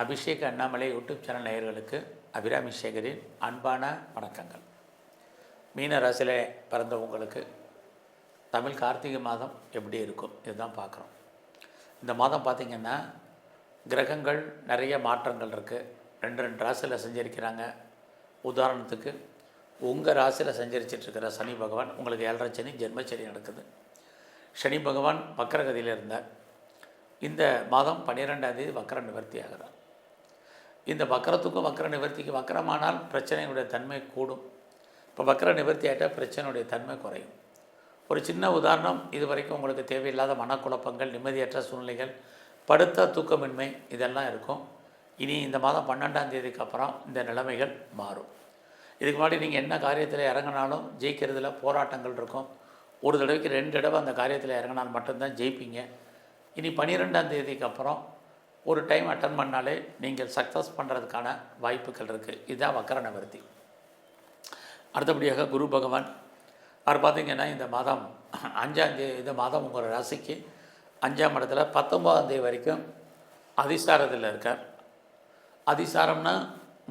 Abhishek Annamalai YouTube channel நேயர்களுக்கு அபிராமி சேகரின் அன்பான வணக்கங்கள். மீன ராசியில் பிறந்தவங்களுக்கு தமிழ் கார்த்திகை மாதம் எப்படி இருக்கும்? இதுதான் பார்க்குறோம். இந்த மாதம் பார்த்திங்கன்னா கிரகங்கள் நிறைய மாற்றங்கள் இருக்குது ரெண்டு ரெண்டு ராசியில் செஞ்சிருக்கிறாங்க. உதாரணத்துக்கு உங்கள் ராசியில் செஞ்சரிச்சிட்ருக்கிற சனி பகவான் உங்களுக்கு ஏழரை சனி ஜென்மச்சனி நடக்குது. சனி பகவான் வக்கரகதியில் இருந்தார். இந்த மாதம் பன்னிரெண்டாம் தேதி வக்கர நிவர்த்தி ஆகிறார். இந்த வக்கரத்துக்கும் வக்கர நிவர்த்திக்கு வக்கரமானால் பிரச்சனையுடைய தன்மை கூடும். இப்போ வக்கர நிவர்த்தி ஆகிட்டால் பிரச்சனையுடைய தன்மை குறையும். ஒரு சின்ன உதாரணம் இது வரைக்கும் உங்களுக்கு தேவையில்லாத மனக்குழப்பங்கள் நிம்மதியற்ற சூழ்நிலைகள் படுத்த தூக்கமின்மை இதெல்லாம் இருக்கும். இனி இந்த மாதம் பன்னெண்டாம் தேதிக்கு அப்புறம் இந்த நிலைமைகள் மாறும். இதுக்கு முன்னாடி நீங்கள் என்ன காரியத்தில் இறங்கினாலும் ஜெயிக்கிறதுல போராட்டங்கள் இருக்கும். ஒரு தடவைக்கு ரெண்டு தடவை அந்த காரியத்தில் இறங்கினால் மட்டும்தான் ஜெயிப்பீங்க. இனி பன்னிரெண்டாம் தேதிக்கு அப்புறம் ஒரு டைம் அட்டன் பண்ணாலே நீங்கள் சக்ஸஸ் பண்ணுறதுக்கான வாய்ப்புகள் இருக்குது இதுதான் வக்கர நிவர்த்தி அடுத்தபடியாக குரு பகவான். அவர் பார்த்தீங்கன்னா இந்த மாதம் அஞ்சாம் தேதி இந்த மாதம் உங்கள் ராசிக்கு அஞ்சாம் இடத்துல பத்தொம்போதாம் தேதி வரைக்கும் அதிசாரத்தில் இருக்கார். அதிசாரம்னா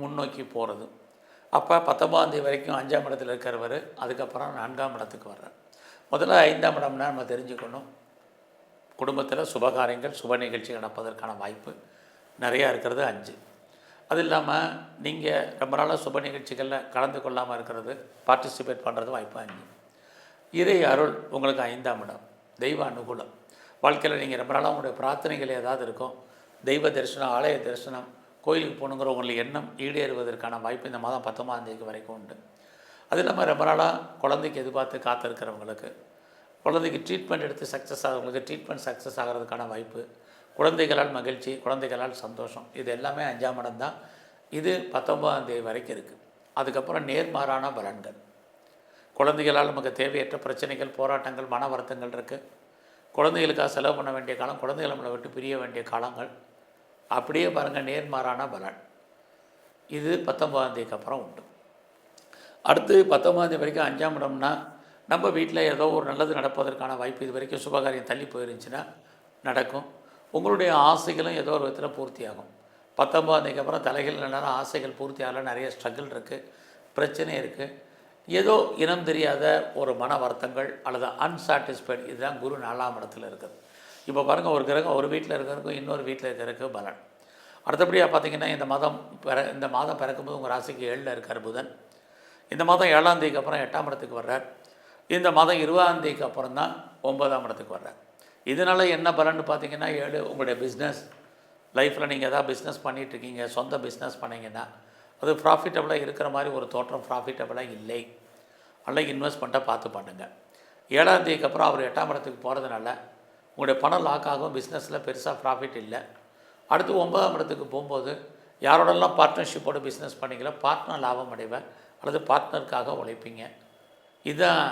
முன்னோக்கி போகிறது அப்போ பத்தொம்போதாம் தேதி வரைக்கும் அஞ்சாம் இடத்துல இருக்கிறவர் அதுக்கப்புறம் நான்காம் இடத்துக்கு வர்றார். முதல்ல ஐந்தாம் இடம்னா நம்ம தெரிஞ்சுக்கணும். குடும்பத்தில் சுபகாரியங்கள் சுப நிகழ்ச்சிகள் நடப்பதற்கான வாய்ப்பு நிறையா இருக்கிறது அஞ்சு. அது இல்லாமல் நீங்கள் ரொம்ப நாளாக சுப நிகழ்ச்சிகளில் கலந்து கொள்ளாமல் இருக்கிறது பார்ட்டிசிபேட் பண்ணுறது வாய்ப்பு அஞ்சு. இறை அருள் உங்களுக்கு ஐந்தாம் இடம் தெய்வ அனுகூலம். வாழ்க்கையில் நீங்கள் ரொம்ப நாளாக உங்களுடைய பிரார்த்தனைகள் ஏதாவது இருக்கும் தெய்வ தரிசனம் ஆலய தரிசனம் கோயிலுக்கு போகணுங்கிற உங்களுக்கு எண்ணம் ஈடேறுவதற்கான வாய்ப்பு இந்த மாதம் பத்தொம்பதாம் தேதி வரைக்கும் உண்டு. அது இல்லாமல் ரொம்ப நாளாக குழந்தைக்கு எதிர்பார்த்து காத்திருக்கிறவங்களுக்கு குழந்தைக்கு ட்ரீட்மெண்ட் எடுத்து சக்ஸஸ் ஆகிறவங்களுக்கு ட்ரீட்மெண்ட் சக்ஸஸ் ஆகிறதுக்கான வாய்ப்பு. குழந்தைகளால் மகிழ்ச்சி குழந்தைகளால் சந்தோஷம். இது எல்லாமே அஞ்சாம் இடம் தான். இது பத்தொன்பதாம் தேதி வரைக்கும் இருக்குது அதுக்கப்புறம் நேர்மாறான பலன்கள். குழந்தைகளால் நமக்கு தேவையற்ற பிரச்சனைகள் போராட்டங்கள் மன வருத்தங்கள் இருக்குது குழந்தைகளுக்காக செலவு பண்ண வேண்டிய காலம் குழந்தைகள் நம்மளை விட்டு பிரிய வேண்டிய காலங்கள். அப்படியே பாருங்கள் நேர்மாறான பலன். இது பத்தொன்பதாம் தேதிக்கு அப்புறம் உண்டு. அடுத்து பத்தொன்பதாம் தேதி வரைக்கும் அஞ்சாம் இடம்னா நம்ம வீட்டில் ஏதோ ஒரு நல்லது நடப்பதற்கான வாய்ப்பு இது வரைக்கும் சுபகாரியம் தள்ளி போயிருந்துச்சுன்னா நடக்கும். உங்களுடைய ஆசைகளும் ஏதோ ஒரு விதத்தில் பூர்த்தியாகும். பத்தொம்பதாந்தேதிக்கு அப்புறம் தலைகள் நல்லா ஆசைகள் பூர்த்தி ஆகல நிறைய ஸ்ட்ரகிள் இருக்குது பிரச்சனை இருக்குது ஏதோ இனம் தெரியாத ஒரு மன வருத்தங்கள் அல்லது அன்சாட்டிஸ்ஃபைடு இதுதான் குரு நாலாம் இடத்துல இருக்குது. இப்போ பாருங்கள் ஒரு கிரகம் ஒரு வீட்டில் இருக்கிறதுக்கும் இன்னொரு வீட்டில் இருக்கிறதுக்கு பலன். அடுத்தபடியாக பார்த்தீங்கன்னா இந்த மாதம் பிற இந்த மாதம் பிறக்கும்போது உங்கள் ராசிக்கு ஏழில் இருக்கார் புதன். இந்த மாதம் ஏழாம் தேதிக்கு அப்புறம் எட்டாம் இடத்துக்கு வர்றார். இந்த மாதம் இருபதாம் தேதிக்கு அப்புறம் தான் ஒன்பதாம் இடத்துக்கு வர்றார். இதனால் என்ன பலன்னு பார்த்தீங்கன்னா ஏழு உங்களுடைய பிஸ்னஸ் லைஃப்பில் நீங்கள் எதாவது பிஸ்னஸ் பண்ணிகிட்ருக்கீங்க சொந்த பிஸ்னஸ் பண்ணிங்கன்னா அது ப்ராஃபிட்டபுளாக இருக்கிற மாதிரி ஒரு தோற்றம் ப்ராஃபிட்டபுளாக இல்லை. அல்ல இன்வெஸ்ட்மெண்ட்டை பார்த்து பண்ணுங்கள் ஏழாம் தேதிக்கு அப்புறம் அவர் எட்டாம் இடத்துக்கு போகிறதுனால உங்களுடைய பணம் லாக் ஆகும் பிஸ்னஸில் பெருசாக ப்ராஃபிட் இல்லை. அடுத்து ஒன்பதாம் இடத்துக்கு போகும்போது யாரோடெல்லாம் பார்ட்னர்ஷிப்போடு பிஸ்னஸ் பண்ணிக்கல பார்ட்னர் லாபம் அடைவேன் அல்லது பார்ட்னருக்காக உழைப்பீங்க. இதுதான்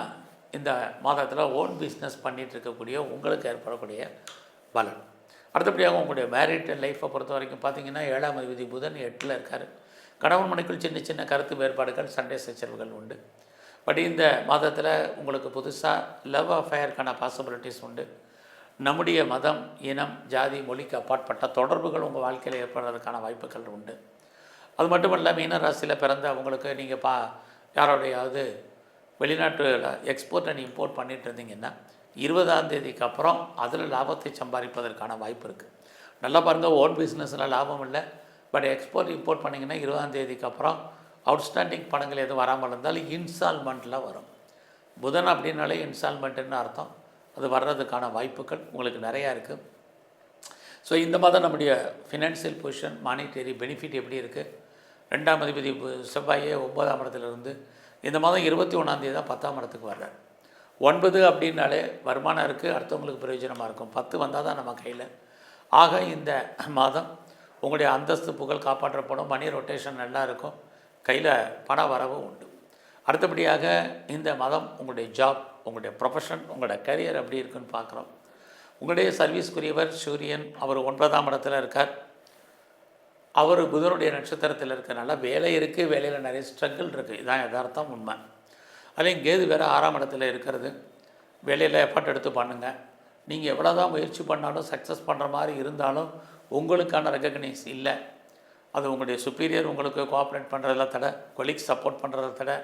இந்த மாதத்தில் ஓன் பிஸ்னஸ் பண்ணிகிட்டு இருக்கக்கூடிய உங்களுக்கு ஏற்படக்கூடிய பலன். அடுத்தபடியாக உங்களுடைய மேரிட் லைஃப்பை பொறுத்த வரைக்கும் பார்த்தீங்கன்னா ஏழாம் அதிபதி புதன் எட்டில் இருக்கார். கணவன் மனைக்குள் சின்ன சின்ன கருத்து வேறுபாடுகள் சண்டை சச்சரவுகள் உண்டு. பட் இந்த மாதத்தில் உங்களுக்கு புதுசாக லவ் அஃபேருக்கான பாசிபிலிட்டிஸ் உண்டு. நம்முடைய மதம் இனம் ஜாதி மொழிக்கு அப்பாற்பட்ட தொடர்புகள் உங்கள் வாழ்க்கையில் ஏற்படுறதுக்கான வாய்ப்புகள் உண்டு. அது மட்டும் இல்லை மீன பிறந்த அவங்களுக்கு நீங்கள் பா யாரோடையாவது வெளிநாட்டு எக்ஸ்போர்ட் அண்ட் இம்போர்ட் பண்ணிட்டு இருந்தீங்கன்னா இருபதாம் தேதிக்கு அப்புறம் அதில் லாபத்தை சம்பாதிப்பதற்கான வாய்ப்பு இருக்குது நல்லா பாருங்கள் ஓன் பிஸ்னஸில் லாபம் இல்லை பட் எக்ஸ்போர்ட் இம்போர்ட் பண்ணிங்கன்னா இருபதாம் தேதிக்கு அப்புறம் அவுட்ஸ்டாண்டிங் பணங்கள் எதுவும் வராமல் இருந்தாலும் இன்ஸ்டால்மெண்ட்டில் வரும். புதன் அப்படின்னாலே இன்ஸ்டால்மெண்ட்டுன்னு அர்த்தம். அது வர்றதுக்கான வாய்ப்புகள் உங்களுக்கு நிறையா இருக்குது ஸோ இந்த மாதம் நம்முடைய ஃபினான்ஷியல் பொசிஷன் மானிட்டரி பெனிஃபிட் எப்படி இருக்குது ரெண்டாம் அதிபதி செவ்வாயே ஒன்பதாம் இடத்துலேருந்து இந்த மாதம் இருபத்தி ஒன்றாந்தேதி தான் பத்தாம் இடத்துக்கு வர்றார். ஒன்பது அப்படின்னாலே வருமானம் இருக்குது அடுத்தவங்களுக்கு பிரயோஜனமாக இருக்கும். பத்து வந்தால் தான் நம்ம கையில். ஆக இந்த மாதம் உங்களுடைய அந்தஸ்து புகழ் காப்பாற்றப்படும் மணி ரொட்டேஷன் நல்லா இருக்கும். கையில் பண வரவு உண்டு. அடுத்தபடியாக இந்த மாதம் உங்களுடைய ஜாப் உங்களுடைய ப்ரொஃபஷன் உங்களுடைய கரியர் எப்படி இருக்குன்னு பார்க்குறோம். உங்களுடைய சர்வீஸ்க்குரியவர் சூரியன் அவர் ஒன்பதாம் இடத்துல இருக்கார். அவர் புதனுடைய நட்சத்திரத்தில் இருக்கிறனால வேலை இருக்குது வேலையில் நிறைய ஸ்ட்ரகிள் இருக்குது இதான் யதார்த்தம் உண்மை. அதையும் கேது வேறு ஆறாம் இடத்துல இருக்கிறது. வேலையில் எஃபர்ட் எடுத்து பண்ணுங்கள் நீங்கள் எவ்வளோ தான் முயற்சி பண்ணாலும் சக்ஸஸ் பண்ணுற மாதிரி இருந்தாலும் உங்களுக்கான ரெக்கக்னைஸ் இல்லை. அது உங்களுடைய சுப்பீரியர் உங்களுக்கு கோஆப்ரேட் பண்ணுறதில் தடை கொலிக் சப்போர்ட் பண்ணுறத தடை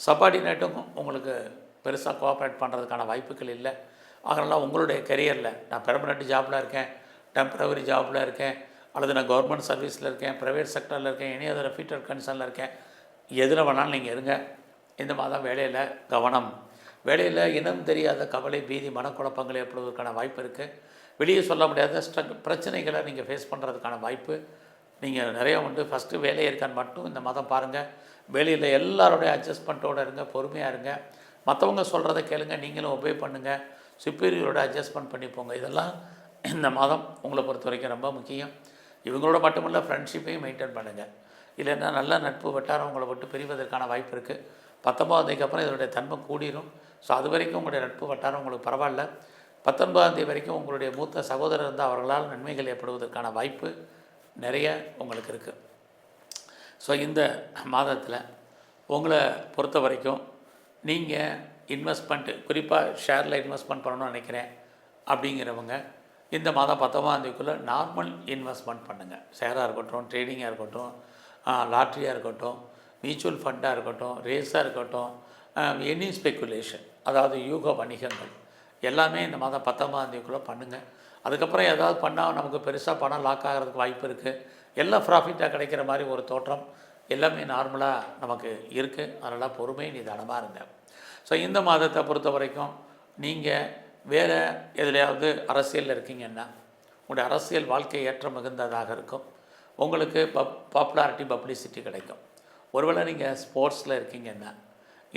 சப்பார்டினேட்டும் உங்களுக்கு பெருசாக கோஆப்ரேட் பண்ணுறதுக்கான வாய்ப்புகள் இல்லை. அதனால் உங்களுடைய கெரியரில் நான் பெர்மனெண்ட் ஜாபில் இருக்கேன் டெம்பரவரி ஜாபில் இருக்கேன் அல்லது நான் கவர்மெண்ட் சர்வீஸில் இருக்கேன் ப்ரைவேட் செக்டரில் இருக்கேன் எனி அதர் ஃபீட்டர் கன்சர்னில் இருக்கேன் எதில் வேணாலும் நீங்கள் இருங்க. இந்த மாதம் வேலையில் கவனம். வேலையில் இனம் தெரியாத கவலை பீதி மனக்குழப்பங்கள் ஏற்படுவதற்கான வாய்ப்பு இருக்குது வெளியே சொல்ல முடியாத ஸ்ட்ரக் பிரச்சனைகளை நீங்கள் ஃபேஸ் பண்ணுறதுக்கான வாய்ப்பு நீங்கள் நிறைய உண்டு. ஃபஸ்ட்டு வேலை இருக்கான்னு மட்டும் இந்த மாதம் பாருங்கள் வேலையில் எல்லாரோடைய அட்ஜஸ்ட்மெண்ட்டோடு இருங்க பொறுமையாக இருங்க. மற்றவங்க சொல்கிறத கேளுங்க நீங்களும் ஒபே பண்ணுங்கள் சுப்பீரியரோட அட்ஜஸ்ட்மெண்ட் பண்ணி போங்க. இதெல்லாம் இந்த மாதம் உங்களை பொறுத்த வரைக்கும் ரொம்ப முக்கியம். இவங்களோட மட்டுமல்ல ஃப்ரெண்ட்ஷிப்பையும் மெயின்டைன் பண்ணுங்கள் இல்லைன்னா நல்ல நட்பு வட்டாரம் உங்களை விட்டு பிரிவதற்கான வாய்ப்பு இருக்குது பத்தொம்பதாந்தேதிக்கு அப்புறம் இதனுடைய தன்மை கூடிரும். ஸோ அது வரைக்கும் உங்களுடைய நட்பு வட்டாரம் உங்களுக்கு பரவாயில்ல. பத்தொன்பதாம் தேதி வரைக்கும் உங்களுடைய மூத்த சகோதரர் இருந்தால் அவர்களால் நன்மைகள் ஏற்படுவதற்கான வாய்ப்பு நிறைய உங்களுக்கு இருக்குது ஸோ இந்த மாதத்தில் உங்களை பொறுத்த வரைக்கும் நீங்கள் இன்வெஸ்ட்மெண்ட்டு குறிப்பாக ஷேரில் இன்வெஸ்ட்மெண்ட் பண்ணணும்னு நினைக்கிறேன் அப்படிங்கிறவங்க இந்த மாதம் பத்தொம்பதாம் தேதிக்குள்ளே நார்மல் இன்வெஸ்ட்மெண்ட் பண்ணுங்கள் ஷேராக இருக்கட்டும் ட்ரேடிங்காக இருக்கட்டும் லாட்ரியாக இருக்கட்டும் மியூச்சுவல் ஃபண்டாக இருக்கட்டும் ரேஸாக இருக்கட்டும் எனி ஸ்பெக்குலேஷன் அதாவது யூக வணிகங்கள் எல்லாமே இந்த மாதம் பத்தொம்பதாம் தேதிக்குள்ளே பண்ணுங்கள் அதுக்கப்புறம் ஏதாவது பண்ணால் நமக்கு பெருசாக பணம் லாக் ஆகிறதுக்கு வாய்ப்பு இருக்குது எல்லாம் ப்ராஃபிட்டாக கிடைக்கிற மாதிரி ஒரு தோற்றம் எல்லாமே நார்மலாக நமக்கு இருக்குது அதனால் பொறுமை நிதானமாக இருங்க. ஸோ இந்த மாதத்தை பொறுத்த வரைக்கும் நீங்கள் வேறு எதுலையாவது அரசியலில் இருக்கீங்கன்னா உங்களுடைய அரசியல் வாழ்க்கை ஏற்ற மிகுந்ததாக இருக்கும். உங்களுக்கு பப் பாப்புலாரிட்டி பப்ளிசிட்டி கிடைக்கும். ஒருவேளை நீங்கள் ஸ்போர்ட்ஸில் இருக்கீங்கன்னா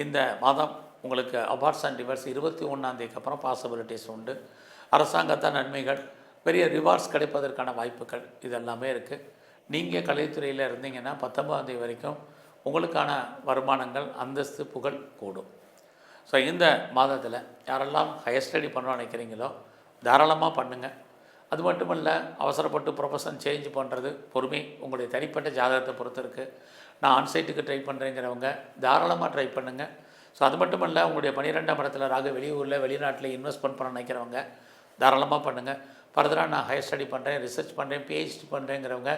இந்த மாதம் உங்களுக்கு அவார்ட்ஸ் அண்ட் டிவர்ஸ் இருபத்தி ஒன்றாந்தேதிக்கு அப்புறம் பாசிபிலிட்டிஸ் உண்டு. அரசாங்கத்தான் நன்மைகள் பெரிய ரிவார்ட்ஸ் கிடைப்பதற்கான வாய்ப்புகள் இதெல்லாமே இருக்குது நீங்கள் கலைத்துறையில் இருந்தீங்கன்னா பத்தொம்பதாந்தேதி வரைக்கும் உங்களுக்கான வருமானங்கள் அந்தஸ்து புகழ் கூடும். ஸோ இந்த மாதத்தில் யாரெல்லாம் ஹையர் ஸ்டடி பண்ணணும்னு நினைக்கிறீங்களோ தாராளமாக பண்ணுங்கள் அது மட்டும் இல்லை அவசரப்பட்டு ப்ரொஃபஷன் சேஞ்ச் பண்ணுறது பொறுமை உங்களுடைய தனிப்பட்ட ஜாதகத்தை பொறுத்து இருக்குது நான் ஆன்சைட்டுக்கு ட்ரை பண்ணுறேங்கிறவங்க தாராளமாக ட்ரை பண்ணுங்கள் ஸோ அது மட்டும் இல்லை உங்களுடைய பன்னிரெண்டாம் இடத்துல ராக வெளியூரில் வெளிநாட்டில் இன்வெஸ்ட்மெண்ட் பண்ண நினைக்கிறவங்க தாராளமாக பண்ணுங்கள் ஃபர்தராக நான் ஹையர் ஸ்டடி பண்ணுறேன் ரிசர்ச் பண்ணுறேன் பிஹெச்டி பண்ணுறேங்கிறவங்க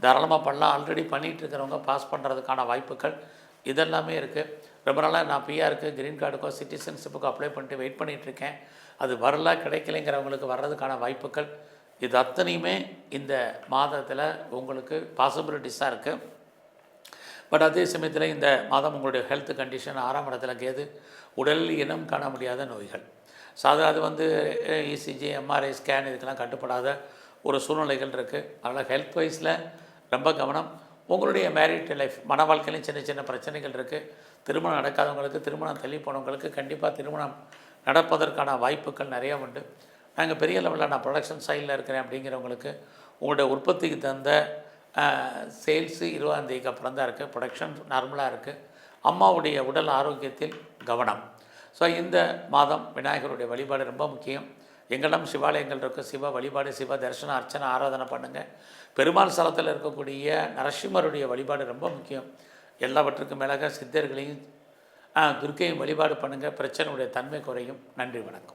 தாராளமாக பண்ணலாம். ஆல்ரெடி பண்ணிகிட்டு இருக்கிறவங்க பாஸ் பண்ணுறதுக்கான வாய்ப்புகள் இதெல்லாமே இருக்குது ரொம்ப நாளாக நான் பிஆருக்கு க்ரீன் கார்டுக்கோ சிட்டிசன்ஷிப்புக்கோ அப்ளை பண்ணிட்டு வெயிட் பண்ணிகிட்ருக்கேன் அது வரல கிடைக்கலைங்கிறவங்களுக்கு வர்றதுக்கான வாய்ப்புகள். இது அத்தனையுமே இந்த மாதத்தில் உங்களுக்கு பாசிபிலிட்டிஸாக இருக்குது பட் அதே சமயத்தில் இந்த மாதம் உங்களுடைய ஹெல்த் கண்டிஷன் ஆறாம் இடத்துல கேது. உடல் இனம் காண முடியாத நோய்கள். ஸோ அது அது வந்து இசிஜி எம்ஆர்ஐ ஸ்கேன் இதுக்கெல்லாம் கட்டுப்படாத ஒரு சூழ்நிலைகள் இருக்குது அதனால் ஹெல்த் வைஸில் ரொம்ப கவனம். உங்களுடைய மேரிட் லைஃப் மன வாழ்க்கையிலையும் சின்ன சின்ன பிரச்சனைகள் இருக்குது திருமணம் நடக்காதவங்களுக்கு திருமணம் தள்ளி போனவங்களுக்கு கண்டிப்பாக திருமணம் நடப்பதற்கான வாய்ப்புகள் நிறையா உண்டு. நாங்கள் பெரிய லெவலில் நான் ப்ரொடக்ஷன் சைடில் இருக்கிறேன் அப்படிங்கிறவங்களுக்கு உங்களுடைய உற்பத்திக்கு தந்த சேல்ஸு இருபதாந்தேதிக்கு அப்புறம் தான் இருக்குது ப்ரொடக்ஷன் நார்மலாக இருக்குது அம்மாவுடைய உடல் ஆரோக்கியத்தில் கவனம். ஸோ இந்த மாதம் விநாயகருடைய வழிபாடு ரொம்ப முக்கியம். எங்களிடம் சிவாலயங்கள் இருக்குது சிவ வழிபாடு சிவ தரிசனம் அர்ச்சனை ஆராதனை பண்ணுங்கள் பெருமாள் ஸ்தலத்தில் இருக்கக்கூடிய நரசிம்மருடைய வழிபாடு ரொம்ப முக்கியம். எல்லாவற்றுக்கும் மேலாக சித்தர்களையும் துர்க்கையும் வழிபாடு பண்ணுங்கள் பிரச்சனையுடைய தன்மை குறையும். நன்றி வணக்கம்.